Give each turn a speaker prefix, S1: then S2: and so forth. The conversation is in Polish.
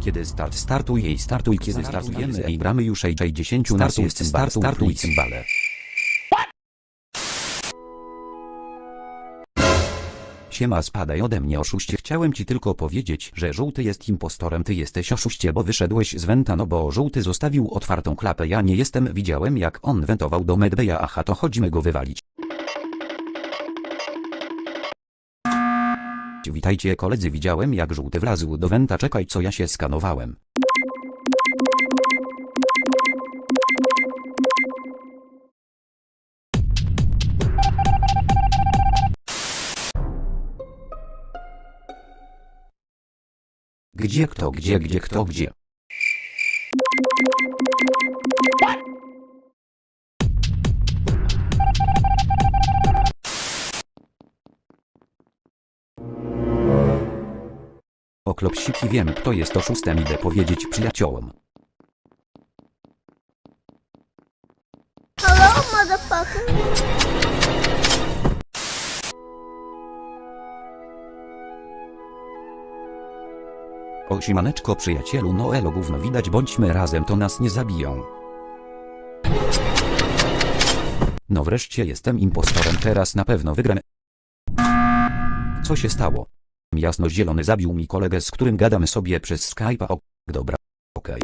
S1: Kiedy start startuj jej startuj kiedy startujemy ej gramy już ej 60 nas jest start startuj cymbale. Siema spadaj ode mnie oszuście chciałem ci tylko powiedzieć, że żółty jest impostorem ty jesteś oszuście bo wyszedłeś z wenta no bo żółty zostawił otwartą klapę ja nie jestem widziałem jak on wentował do medbeja aha to chodźmy go wywalić. Witajcie koledzy widziałem jak żółty wlazł do wenta czekaj co ja się skanowałem. Gdzie kto gdzie gdzie kto gdzie? O klopsiki wiem kto jest oszustem idę powiedzieć przyjaciołom.
S2: Hello, motherfucker.
S1: O simaneczko przyjacielu no elo gówno widać bądźmy razem to nas nie zabiją. No wreszcie jestem impostorem teraz na pewno wygram. Co się stało? Jasno-zielony zabił mi kolegę z którym gadamy sobie przez Skype'a o... Dobra. Okej.